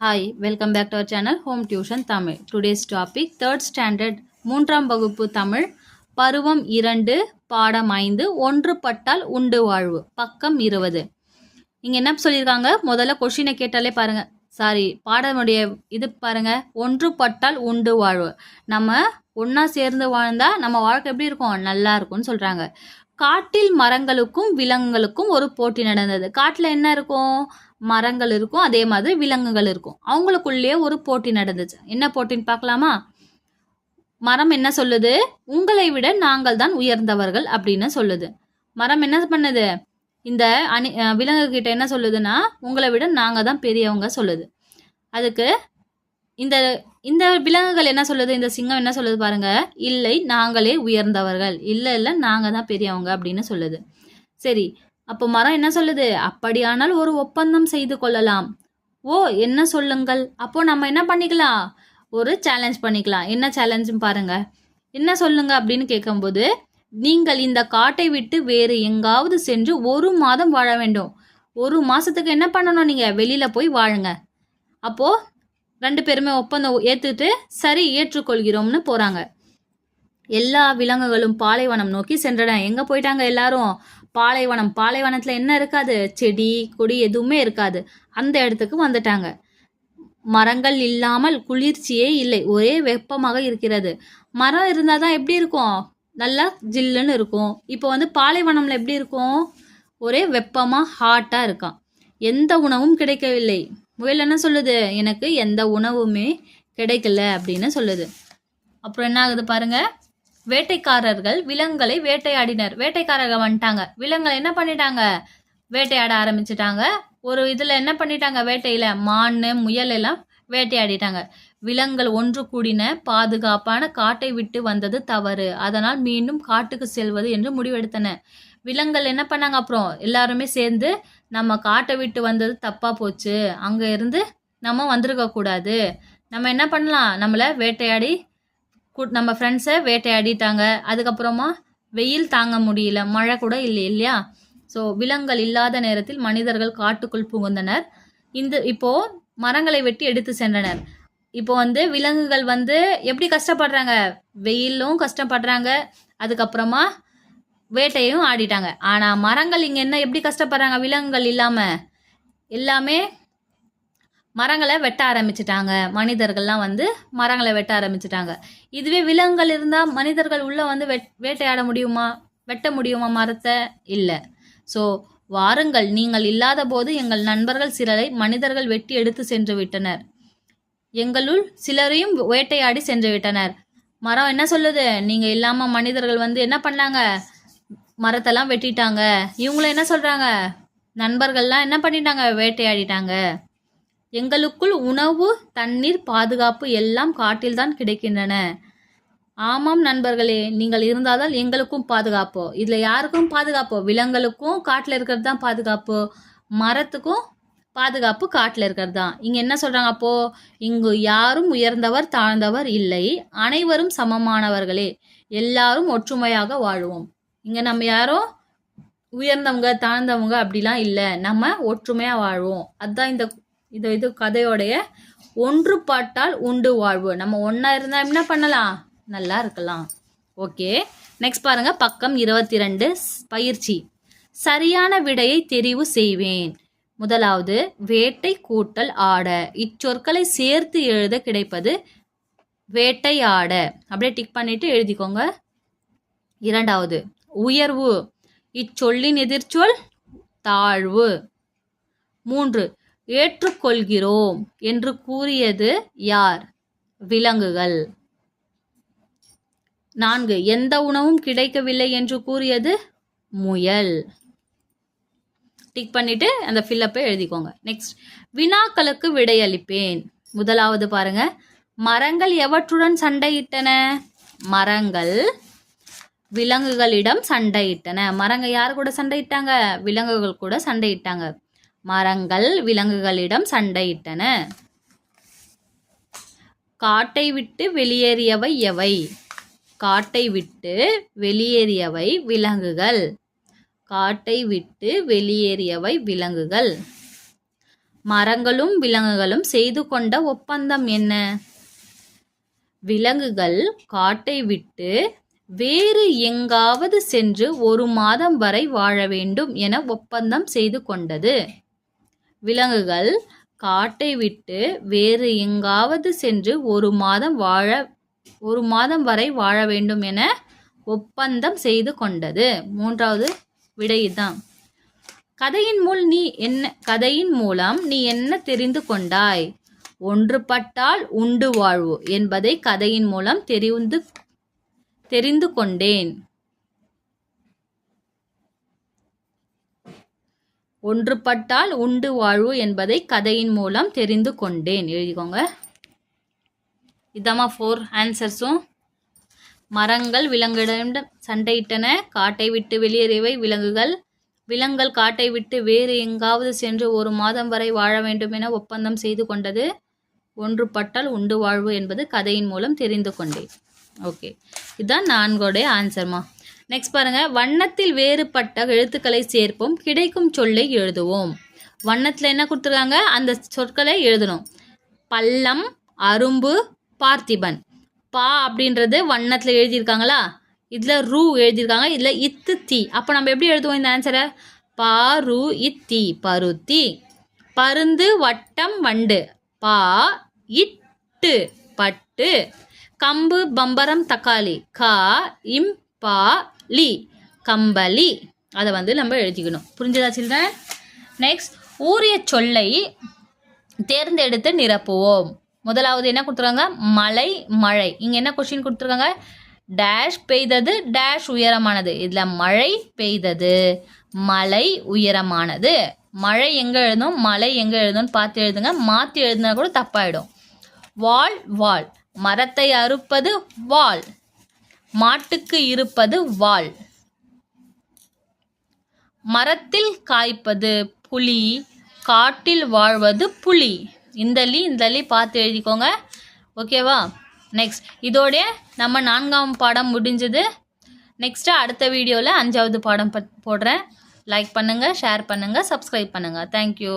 Hi welcome back to our channel home tuition Tamil today's topic third standard மூன்றாம் வகுப்பு தமிழ் பருவம் இரண்டு பாடம் ஐந்து ஒன்றுபட்டால் உண்டு வாழ்வு பக்கம் இருபது. இங்கே என்ன சொல்லியிருக்காங்க? முதல்ல கொஷினை கேட்டாலே பாருங்கள் சாரி பாடமுடைய இது பாருங்க. ஒன்றுபட்டால் உண்டு வாழ்வு. நம்ம ஒன்றா சேர்ந்து வாழ்ந்தால் நம்ம வாழ்க்கை எப்படி இருக்கும்? நல்லா இருக்கும்னு சொல்கிறாங்க காட்டில் மரங்களுக்கும் விலங்குகளுக்கும் ஒரு போட்டி நடந்தது. காட்டில் என்ன இருக்கும்? மரங்கள் இருக்கும். அதே மாதிரி விலங்குகள் இருக்கும். அவங்களுக்குள்ளேயே ஒரு போட்டி நடந்துச்சு. என்ன போட்டின்னு பார்க்கலாமா? மரம் என்ன சொல்லுது? உங்களை விட நாங்கள் தான் உயர்ந்தவர்கள் அப்படின்னு சொல்லுது. மரம் என்ன பண்ணுது? இந்த அணி விலங்கு கிட்ட என்ன சொல்லுதுன்னா உங்களை விட நாங்கள் தான் பெரியவங்க சொல்லுது. அதுக்கு இந்த இந்த விலங்குகள் என்ன சொல்லுது? இந்த சிங்கம் என்ன சொல்லுது பாருங்க? இல்லை நாங்களே உயர்ந்தவர்கள். இல்லை இல்லை நாங்கள் தான் பெரியவங்க அப்படின்னு சொல்லுது. சரி அப்போ மரம் என்ன சொல்லுது? அப்படியானால் ஒரு ஒப்பந்தம் செய்து கொள்ளலாம். ஓ என்ன சொல்லுங்கள்? அப்போ நம்ம என்ன பண்ணிக்கலாம்? ஒரு சேலஞ்ச் பண்ணிக்கலாம். என்ன சேலஞ்சுன்னு பாருங்க. என்ன சொல்லுங்க அப்படின்னு கேட்கும்போது நீங்கள் இந்த காட்டை விட்டு வேறு எங்காவது சென்று ஒரு மாதம் வாழ வேண்டும். ஒரு மாசத்துக்கு என்ன பண்ணணும் நீங்க? வெளியில போய் வாழுங்க. அப்போ ரெண்டு பேருமே ஒப்பந்தம் ஏத்துட்டு சரி ஏற்றுக்கொள்கிறோம்னு போறாங்க. எல்லா விலங்குகளும் பாலைவனம் நோக்கி சென்றன. எங்க போயிட்டாங்க எல்லாரும்? பாலைவனம். பாலைவனத்துல என்ன இருக்காது? செடி கொடி எதுவுமே இருக்காது. அந்த இடத்துக்கு வந்துட்டாங்க. மரங்கள் இல்லாமல் குளிர்ச்சியே இல்லை. ஒரே வெப்பமாக இருக்கிறது. மரம் இருந்தால் தான் எப்படி இருக்கும்? நல்லா ஜில்லுன்னு இருக்கும். இப்போ வந்து பாலைவனம்ல எப்படி இருக்கும்? ஒரே வெப்பமாக ஹாட்டாக இருக்கான். எந்த உணவும் கிடைக்கவில்லை. முயல் என்ன சொல்லுது? எனக்கு எந்த உணவுமே கிடைக்கல அப்படின்னு சொல்லுது. அப்புறம் என்ன ஆகுது பாருங்க. வேட்டைக்காரர்கள் விலங்குகளை வேட்டையாடினர். வேட்டைக்காரர்கள் வந்துட்டாங்க. விலங்குகளை என்ன பண்ணிட்டாங்க? வேட்டையாட ஆரம்பிச்சிட்டாங்க. ஒரு இதில் என்ன பண்ணிட்டாங்க? வேட்டையில் மான் முயல் எல்லாம் வேட்டையாடிட்டாங்க. விலங்குகள் ஒன்று கூடின பாதுகாப்பான காட்டை விட்டு வந்தது தவறு. அதனால் மீண்டும் காட்டுக்கு செல்வது என்று முடிவெடுத்தன. விலங்குகள் என்ன பண்ணாங்க அப்புறம்? எல்லாருமே சேர்ந்து நம்ம காட்டை விட்டு வந்தது தப்பாக போச்சு. அங்கே இருந்து நம்ம வந்திருக்க கூடாது. நம்ம என்ன பண்ணலாம்? நம்மளை வேட்டையாடி கூ- நம்ம ஃப்ரெண்ட்ஸை வேட்டையாடிட்டாங்க. அதுக்கப்புறமா வெயில் தாங்க முடியல. மழை கூட இல்லை இல்லையா? ஸோ விலங்குகள் இல்லாத நேரத்தில் மனிதர்கள் காட்டுக்குள் புகுந்தனர். இந்த இப்போ மரங்களை வெட்டி எடுத்து சென்றனர். இப்போ வந்து விலங்குகள் வந்து எப்படி கஷ்டப்படுறாங்க? வெயிலும் கஷ்டப்படுறாங்க. அதுக்கப்புறமா வேட்டையும் ஆடிட்டாங்க. ஆனால் மரங்கள் இங்கே என்ன எப்படி கஷ்டப்படுறாங்க? விலங்குகள் இல்லாமல் எல்லாமே மரங்களை வெட்ட ஆரம்பிச்சிட்டாங்க. மனிதர்கள்லாம் வந்து மரங்களை வெட்ட ஆரம்பிச்சிட்டாங்க. இதுவே விலங்குகள் இருந்தால் மனிதர்கள் உள்ளே வந்து வெட் வேட்டையாட முடியுமா? வெட்ட முடியுமா மரத்தை? இல்லை. ஸோ வாருங்கள். நீங்கள் இல்லாத போது எங்கள் நண்பர்கள் சிலரை மனிதர்கள் வெட்டி எடுத்து சென்று விட்டனர். எங்களுள் சிலரையும் வேட்டையாடி சென்று விட்டனர். மரம் என்ன சொல்லுது? நீங்கள் இல்லாமல் மனிதர்கள் வந்து என்ன பண்ணாங்க? மரத்தெல்லாம் வெட்டிட்டாங்க. இவங்களும் என்ன சொல்றாங்க? நண்பர்கள்லாம் என்ன பண்ணிட்டாங்க? வேட்டையாடிட்டாங்க. எங்களுக்குள் உணவு தண்ணீர் பாதுகாப்பு எல்லாம் காட்டில்தான் கிடைக்கின்றன. ஆமாம் நண்பர்களே நீங்கள் இருந்தால்தான் எங்களுக்கும் பாதுகாப்போ? இதில் யாருக்கும் பாதுகாப்போ? விலங்குகளுக்கும் காட்டில் இருக்கிறது தான் பாதுகாப்பு? மரத்துக்கும் பாதுகாப்பு காட்டில் இருக்கிறது தான் இங்கே என்ன சொல்கிறாங்க அப்போது இங்கு யாரும் உயர்ந்தவர் தாழ்ந்தவர் இல்லை. அனைவரும் சமமானவர்களே. எல்லாரும் ஒற்றுமையாக வாழ்வோம். இங்கே நம்ம யாரும் உயர்ந்தவங்க தாழ்ந்தவங்க அப்படிலாம் இல்லை. நம்ம ஒற்றுமையாக வாழ்வோம். அதுதான் இந்த இது இது கதையோடைய ஒன்றுபாட்டால் உண்டு வாழ்வு. நம்ம ஒன்றா இருந்தால் என்ன பண்ணலாம்? நல்லா இருக்கலாம். ஓகே. நெக்ஸ்ட் பாருங்க. பக்கம் இருபத்தி ரெண்டு பயிற்சி. சரியான விடையை தெரிவு செய்வேன். முதலாவது வேட்டை கூட்டல் ஆட. இச்சொற்களை சேர்த்து எழுத கிடைப்பது வேட்டையாட அப்படியே டிக் பண்ணிட்டு எழுதிக்கோங்க. இரண்டாவது உயர்வு. இச்சொல்லின் எதிர்ச்சொல் தாழ்வு. மூன்று ஏற்றுக்கொள்கிறோம் என்று கூறியது யார்? விலங்குகள். நான்கு எந்த உணவும் கிடைக்கவில்லை என்று கூறியது முயல். டிக் பண்ணிட்டு அந்த ஃபில்லப்பை எழுதிக்கோங்க. நெக்ஸ்ட் வினாக்களுக்கு விடையளிப்பேன். முதலாவது பாருங்க. மரங்கள் எவற்றுடன் சண்டையிட்டன? மரங்கள். விலங்குகளிடம் சண்டையிட்டன. மரங்க யார் கூட சண்டையிட்டாங்க? விலங்குகள் கூட சண்டையிட்டாங்க. மரங்கள் விலங்குகளிடம் சண்டையிட்டன. காட்டை விட்டு வெளியேறியவை எவை? காட்டை விட்டு வெளியேறியவை விலங்குகள். காட்டை விட்டு வெளியேறியவை விலங்குகள். மரங்களும் விலங்குகளும் செய்து கொண்ட ஒப்பந்தம் என்ன? விலங்குகள் காட்டை விட்டு வேறு எங்காவது சென்று ஒரு மாதம் வரை வாழ வேண்டும் என ஒப்பந்தம் செய்து கொண்டது. விலங்குகள் காட்டை விட்டு வேறு எங்காவது சென்று ஒரு மாதம் வாழ ஒரு மாதம் வரை வாழ வேண்டும் என ஒப்பந்தம் செய்து கொண்டது. மூன்றாவது விடை இதுதான். கதையின் மூல் நீ என்ன கதையின் மூலம் நீ என்ன தெரிந்து கொண்டாய்? ஒன்றுபட்டால் உண்டு வாழ்வு என்பதை கதையின் மூலம் தெரிந்து தெரிந்து கொண்டேன். ஒன்றுபட்டால் உண்டு வாழ்வு என்பதை கதையின் மூலம் தெரிந்து கொண்டேன். எழுதிக்கோங்க. இதாம்மா ஃபோர் ஆன்சர்ஸும் மரங்கள் விலங்குகளிடம் சண்டையிட்டன. காட்டை விட்டு வெளியேறியவை விலங்குகள். விலங்குகள் காட்டை விட்டு வேறு எங்காவது சென்று ஒரு மாதம் வரை வாழ வேண்டும் என ஒப்பந்தம் செய்து கொண்டது. ஒன்றுபட்டால் உண்டு வாழ்வு என்பது கதையின் மூலம் தெரிந்து கொண்டேன். ஓகே இதுதான் நான்கோடைய ஆன்சர்மா நெக்ஸ்ட் பாருங்கள் வண்ணத்தில் வேறுபட்ட எழுத்துக்களை சேர்ப்போம். கிடைக்கும் சொல்லை எழுதுவோம். வண்ணத்தில் என்ன கொடுத்துருக்காங்க? அந்த சொற்களை எழுதணும். பள்ளம் அரும்பு பார்த்திபன். பா அப்படின்றது வண்ணத்தில் எழுதியிருக்காங்களா? இதில் ரூ எழுதியிருக்காங்க. இதில் இத்து தி. அப்போ நம்ம எப்படி எழுதுவோம் இந்த ஆன்சரை பா ரு இத்தி பருத்தி. பருந்து வட்டம் வண்டு. பா இட்டு பட்டு. கம்பு பம்பரம் தக்காளி. கா இம் பா லி. கம்பளி. அதை வந்து நம்ம எழுதிக்கணும். புரிஞ்சதா சில்ட்ரன் நெக்ஸ்ட் ஊரிய சொல்லை தேர்ந்தெடுத்து நிரப்புவோம். முதலாவது என்ன கொடுத்துருக்காங்க? மலை மழை. இங்கே என்ன கொஷின் கொடுத்துருக்காங்க? டேஷ் பெய்தது டேஷ் உயரமானது. இதில் மழை பெய்தது. மலை உயரமானது. மழை எங்கே எழுதணும் மலை எங்கே எழுதணும்னு பார்த்து எழுதுங்க. மாற்றி எழுதுனா கூட தப்பாயிடும். வாள் வாள் மரத்தை அறுப்பது வாள். மாட்டுக்கு இருப்பது வாள். மரத்தில் காய்ப்பது புலி காட்டில் வாழ்வது புலி. இந்த இந்தலி இந்த பார்த்து எழுதிக்கோங்க. ஓகேவா நெக்ஸ்ட் இதோடைய நம்ம நான்காம் பாடம் முடிஞ்சது. நெக்ஸ்ட்டு அடுத்த வீடியோவில் அஞ்சாவது பாடம் பத் போடுறேன். லைக் பண்ணுங்கள் ஷேர் பண்ணுங்கள் சப்ஸ்கிரைப் பண்ணுங்கள் தேங்க்யூ